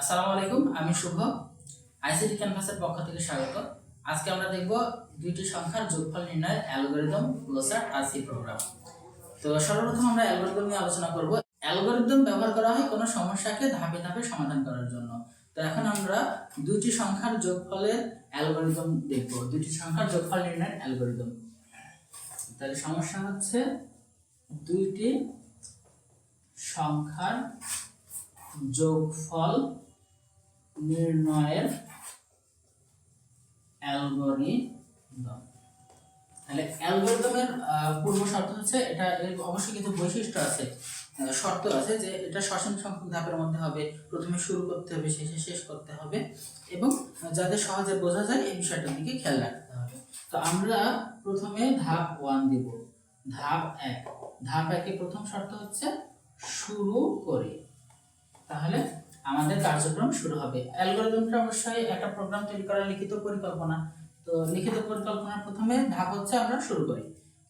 আসসালামু আলাইকুম, আমি শুভ। আইসিটি ক্যানভাসের পক্ষ থেকে স্বাগত। আজকে আমরা দেখব দুইটি সংখ্যার যোগফল নির্ণয়ের অ্যালগরিদম ফ্লোচার্ট আর সি প্রোগ্রাম। তো সর্বপ্রথম আমরা অ্যালগরিদম নিয়ে আলোচনা করব। অ্যালগরিদম ব্যবহার করা হয় কোনো সমস্যাকে ধাপে ধাপে সমাধান করার জন্য। তো এখন আমরা দুইটি সংখ্যার যোগফলের অ্যালগোরিদম দেখব। দুইটি সংখ্যার যোগফল নির্ণয়ের অ্যালগরিদম। তাহলে সমস্যা হচ্ছে দুইটি সংখ্যার যোগফল নির্ণয়ের অ্যালগরিদম। তাহলে অ্যালগরিদমের পূর্ব শর্ত হচ্ছে এটা অবশ্যই কিছু বৈশিষ্ট্য আছে শর্ত আছে যে এটা সসীম সংখ্যক ধাপের মধ্যে হবে, প্রথমে শুরু করতে হবে, শেষে শেষ করতে হবে এবং যাতে সহজে বোঝা যায় এই বিষয়টার দিকে খেয়াল রাখতে হবে। তো আমরা প্রথমে ধাপ ওয়ান দিব। ধাপ এক। ধাপ একে প্রথম শর্ত হচ্ছে শুরু করি। তাহলে আমাদের কার্যক্রম শুরু হবে। অ্যালগরিদমটা অবশ্যই একটা প্রোগ্রাম তৈরি করার লিখিত পরিকল্পনা। তো লিখিত পরিকল্পনার প্রথমে ধাপ হচ্ছে আমরা শুরু করি।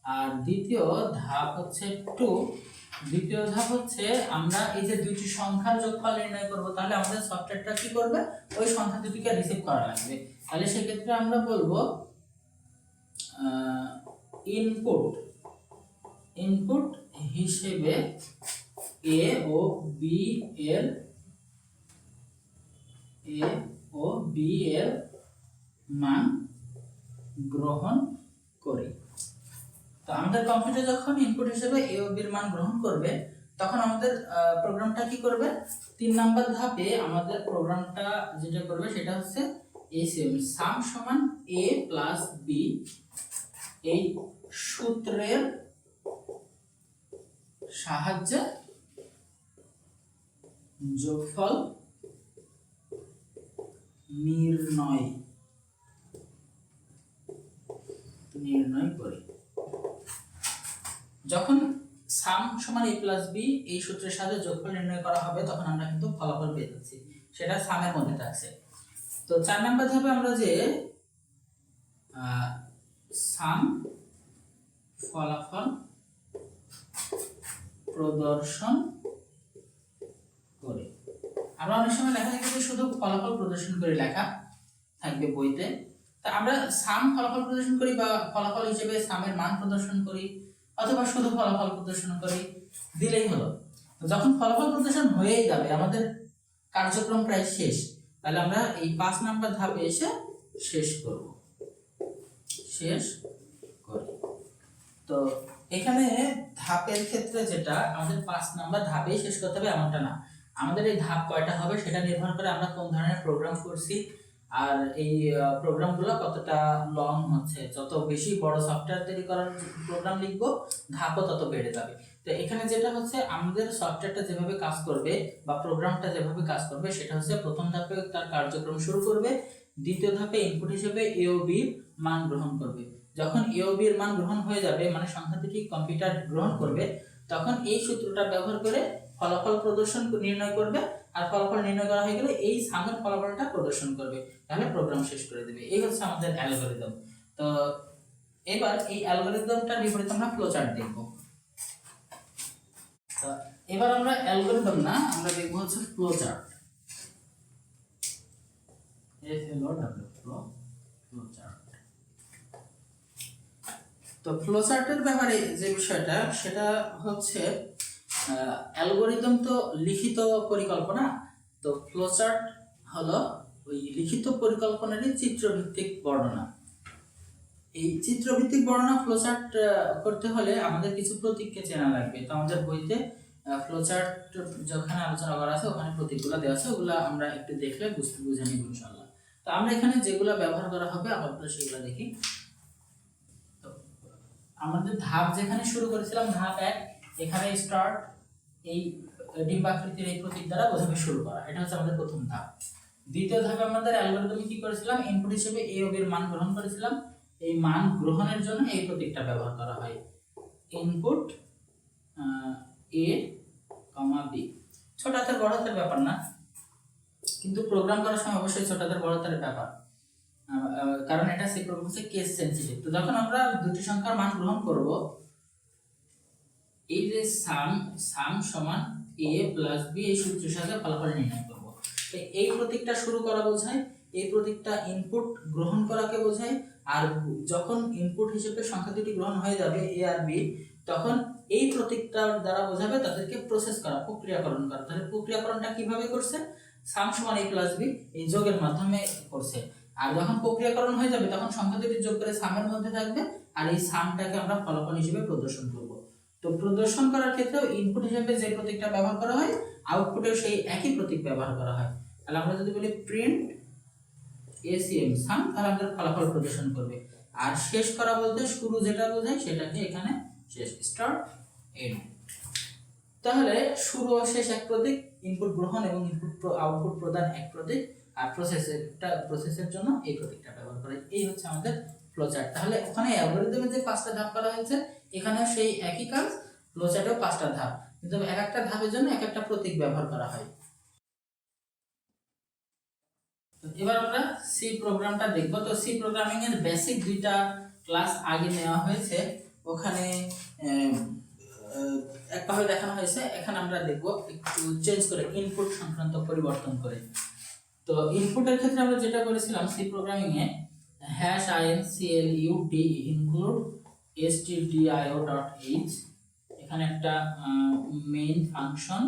আর দ্বিতীয় ধাপ হচ্ছে টু দ্বিতীয় ধাপ হচ্ছে আমরা এই যে দুইটি সংখ্যার যোগফল নির্ণয় করব, তাহলে আমাদের সফটওয়্যারটা কি করবে? ওই সংখ্যা দুটিকে রিসিভ করা লাগবে। তাহলে সেক্ষেত্রে আমরা বলব ইনপুট ইনপুট হিসেবে এ ও বি এর এ ও বি এর মান গ্রহণ করি। তো আমাদের কম্পিউটার যখন ইনপুট হিসেবে এ ও বির মান গ্রহণ করবে, তখন আমাদের প্রোগ্রামটা কি করবে? তিন নাম্বার ধাপে আমাদের প্রোগ্রামটা যেটা করবে সেটা হচ্ছে এসিএম সাম সমান এ প্লাস বি এই সূত্রের সাহায্যে যোগফল নির্ণয়। নির্ণয় যখন সাম সমান এ প্লাস বি এই সূত্রের সাথে যোগফল নির্ণয় করা হবে, তখন আমরা কিন্তু ফলাফল পেয়ে যাচ্ছি। সেটা সামের মধ্যে থাকছে। তো চার নাম্বার ধাপে আমরা যে সাম ফলাফল প্রদর্শন আমরা অনেক সময় লেখা থাকে যে শুধু ফলাফল প্রদর্শন করে লেখা থাকবে বইতে। তা আমরা সাম ফলাফল প্রদর্শন করি বা ফলাফল হিসেবে সামের মান প্রদর্শন করি, অথবা শুধু ফলাফল প্রদর্শন করি, দিলেই হলো। যখন ফলাফল প্রদর্শন হয়েই যাবে, আমাদের কার্যক্রম প্রায় শেষ, তাহলে আমরা এই পাঁচ নাম্বার ধাপে এসে শেষ করব। শেষ করি। তো এখানে ধাপের ক্ষেত্রে যেটা, আমাদের পাঁচ নাম্বার ধাপেই শেষ করতে হবে, এমনটা না। আমাদের এই ধাপ কয়টা হবে সেটা নির্ভর করে আমরা কোন ধরনের প্রোগ্রাম করছি, আর এই প্রোগ্রামগুলো কতটা লং হচ্ছে। যত বেশি বড় সফটওয়্যার তৈরি করার প্রোগ্রাম লিখব, ধাপও তত বেড়ে যাবে। তো এখানে যেটা হচ্ছে, আমাদের সফটওয়্যারটা যেভাবে কাজ করবে বা প্রোগ্রামটা যেভাবে কাজ করবে, সেটা হচ্ছে প্রথম ধাপে তার কার্যক্রম শুরু করবে, দ্বিতীয় ধাপে ইনপুট হিসেবে এওবি মান গ্রহণ করবে। যখন এওবি এর মান গ্রহণ হয়ে যাবে মানে সংখ্যা দুটি কম্পিউটার গ্রহণ করবে, তখন এই সূত্রটা ব্যবহার করে ফলাফল প্রদর্শন নির্ণয় করবে, আর ফলাফল নির্ণয় করা হয়ে গেলে এই সামের ফলাফলটা প্রদর্শন করবে। তাহলে প্রোগ্রাম শেষ করে দেবে। এই হচ্ছে আমাদের অ্যালগোরিদম তো এবার এই অ্যালগোরিদমটার বিপরীতে আমরা ফ্লোচার্ট দেখব। তো এবার আমরা অ্যালগোরিদম না, আমরা দেখব হচ্ছে ফ্লো ফ্লোচার্ট তো ফ্লোচার্টের ব্যাপারে যে বিষয়টা, সেটা হচ্ছে অ্যালগোরিদম তো লিখিত পরিকল্পনা, তো ফ্লোচার্ট হলো ওই লিখিত পরিকল্পনারই চিত্রভিত্তিক বর্ণনা। এই চিত্রভিত্তিক বর্ণনা ফ্লোচার্ট করতে হলে আমাদের কিছু প্রতীককে চেনা লাগবে। তো আমাদের বইতে ফ্লোচার্ট যেখানে আলোচনা করা আছে, ওখানে প্রতীকগুলো দেওয়া আছে, ওগুলো আমরা একটু দেখলে বুঝতে, বুঝে নিব ইনশাল্লাহ তো আমরা এখানে যেগুলো ব্যবহার করা হবে আপাতত সেগুলো দেখি। আমাদের ধাপ যেখানে শুরু করেছিলাম, ধাপ এক, এখানে স্টার্ট এই ডিম্বাকৃতির এই প্রতীক দ্বারা বোঝাবে শুরু করা। এটা হচ্ছে আমাদের প্রথম ধাপ। দ্বিতীয় ধাপে আমাদের অ্যালগরিদমে কি করেছিলাম? ইনপুট হিসেবে এ বির মান গ্রহণ করেছিলাম। এই মান গ্রহণের জন্য এই প্রতীকটা ব্যবহার করা হয়। ইনপুট এ কমা বি ছোট হাতের, বড় হাতের ব্যাপার না। কিন্তু প্রোগ্রাম করার সময় অবশ্যই ছোট হাতের, বড় হাতের ব্যাপার। কারণ এটা সি প্রোগ্রাম হচ্ছে কেস সেন্সিটিভ তো যখন আমরা দুটি সংখ্যার মান গ্রহণ করব এই যে সাম সাম সমান এ প্লাস বি এই সূত্রের সাথে ফলাফল নির্ণয় করব। এই প্রতীকটা শুরু করা বোঝায়, এই প্রতীকটা ইনপুট গ্রহণ করাকে বোঝায়, আর যখন ইনপুট হিসেবে সংখ্যা দুটি গ্রহণ হয়ে যাবে এ আর বি তখন এই প্রতীকটার দ্বারা বোঝাবে তাদেরকে প্রসেস করা, প্রক্রিয়াকরণ করা। তাহলে প্রক্রিয়াকরণটা কীভাবে করছে? সাম সমান এ প্লাস বি এই যোগের মাধ্যমে করছে। আর যখন প্রক্রিয়াকরণ হয়ে যাবে, তখন সংখ্যা দুটি যোগ করে সামের মধ্যে থাকবে, আর এই সামটাকে আমরা ফলাফল হিসেবে প্রদর্শন করব। তো প্রদর্শন করার ক্ষেত্রেও ইনপুট হিসেবে যে প্রতীকটা ব্যবহার করা হয় আউটপুটেও সেই একই প্রতীক ব্যবহার করা হয়। তাহলে আমরা যদি বলি প্রিন্ট এসিএম সাম তাহলে আমাদের ফলাফল প্রদর্শন করবে। আর শেষ করা বলতে শুরু যেটা বোঝায় সেটাকে এখানে শেষ স্টার্ট এন্ড তাহলে শুরু ও শেষ এক প্রতীক ইনপুট গ্রহণ এবং ইনপুট আউটপুট প্রদান এক প্রতীক, আর প্রসেসেরটা প্রসেসের জন্য এই প্রতীকটা ব্যবহার করে এই হচ্ছে আমাদের ফ্লোচার্ট তাহলে ওখানে অ্যালগরিদমে যে পাঁচটা ধাপ করা হয়েছে এখানে সেই একই কাজ ফ্লোচার্টেও পাঁচটা ধাপ। কিন্তু এক একটা ধাপের জন্য এক একটা প্রতীক ব্যবহার করা হয়। এবার আমরা সি প্রোগ্রামটা দেখব। তো সি প্রোগ্রামিং এর বেসিক দুইটা ক্লাস আগে নেওয়া হয়েছে। ওখানে একভাবে দেখানো হয়েছে। এখানে আমরা দেখব একটু চেঞ্জ করে ইনপুট সংক্রান্ত পরিবর্তন করে। তো ইনপুটের ক্ষেত্রে আমরা যেটা করেছিলাম সি প্রোগ্রামিং এ hash IN CL U D include stdio dot H এখানে একটা মেইন ফাংশন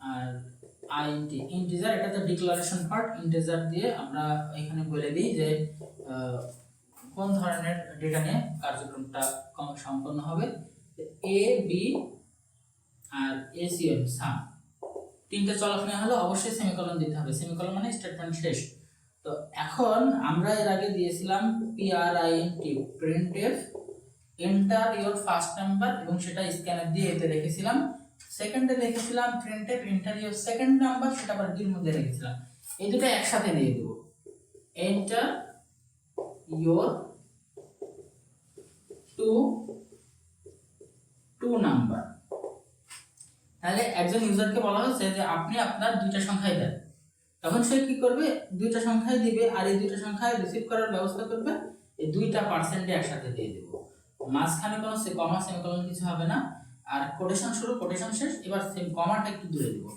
আর আইএনটি ইন্টিজার এটা তো ডিক্লারেশন পার্ট ইন্টিজার দিয়ে আমরা এখানে বলে দিই যে কোন ধরনের ডেটা নিয়ে কার্যক্রমটা সম্পন্ন হবে? এ বি আর এসিএম সাম তিনটে চলক নেওয়া হলে অবশ্যই সেমিকলন দিতে হবে। সেমিকলন মানে স্টেটমেন্ট শেষ। তো এখন আমরা এর আগে দিয়েছিলাম PRINT print F enter your first number এবং সেটা স্ক্যানার দিয়ে এতে রেখেছিলাম। সেকেন্ডে রেখেছিলাম print F enter your second number সেটা আবার ডির মধ্যে রেখেছিলাম। এই দুটো একসাথে দিয়ে দেবো। Enter your two two number তাহলে একজন ইউজারকে বলা হচ্ছে যে আপনি আপনার দুইটা সংখ্যাই দেন। তখন সে কি করবে? দুইটা সংখ্যায় দিবে আর এই দুইটা সংখ্যায় রিসিভ করার ব্যবস্থা করবে। এই দুইটা পার্সেন্টে একসাথে দিয়ে দেবো। মাঝখানে কোনো সে কমা সেমিকলন কিছু হবে না। আর কোটেশন শুরু কোটেশন শেষ। এবার সেম কমাটা একটু দূরে দেবো।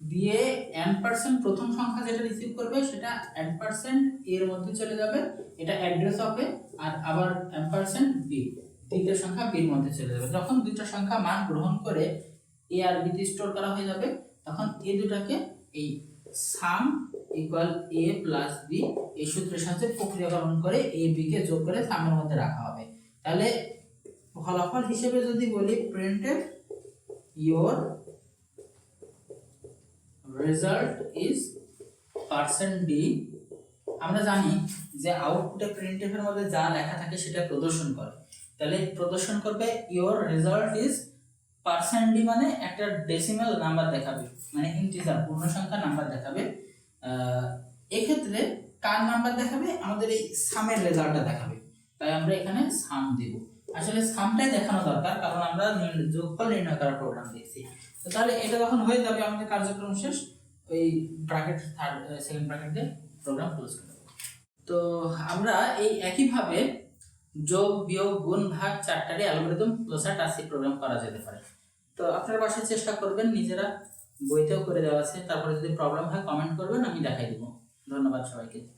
দিয়ে এন পার্সেন্ট প্রথম সংখ্যা যেটা রিসিভ করবে, সেটা এন পার্সেন্ট এর মধ্যে চলে যাবে। এটা অ্যাড্রেস হবে আর আবার এন পার্সেন্ট বি দ্বিতীয় সংখ্যা বির মধ্যে চলে যাবে। যখন দুইটা সংখ্যা মান গ্রহণ করে এ আর বিতে স্টোর করা হয়ে যাবে, তখন এ দুটাকে এই sum equal A plus B এই সূত্রের সাহায্যে প্রক্রিয়াকরণ করে এ বি কে যোগ করে সামের মধ্যে রাখা হবে। তাহলে ফলাফল হিসেবে যদি বলি printed your result is percent D আমরা জানি যে আউটপুটে প্রিন্টএফ এর মধ্যে যা লেখা থাকে সেটা প্রদর্শন করে। তাহলে প্রদর্শন করবে your result is percent D মানে একটা ডেসিমাল নাম্বার দেখাবে মানে ইন্টিজার পূর্ণ সংখ্যা নাম্বার দেখাবে এক্ষেত্রে কার নাম্বার দেখাবে? আমাদের এই সামের রেজাল্টটা দেখাবে। তাই আমরা এখানে সাম দেব। আসলে সামটাই দেখানো দরকার, কারণ আমরা যোগফল নির্ণয় করার প্রোগ্রাম দেখছি। তো তাহলে এটা যখন হয়ে যাবে, আমাদের কার্যক্রম শেষ, ওই ব্র্যাকেট থার্ড সেকেন্ড ব্র্যাকেট দিয়ে প্রোগ্রাম ক্লোজ করে তো আমরা এই একইভাবে যোগ, বিয়োগ, গুণ, ভাগ, চারটারই অ্যালগোরিদম প্লাসার আসি প্রোগ্রাম করা যেতে পারে। তো আপনার বাসায় চেষ্টা করবেন নিজেরা বইতেও করে দেওয়া আছে। তারপরে যদি প্রবলেম হয় কমেন্ট করবেন, আমি দেখাই দেবো। ধন্যবাদ সবাইকে।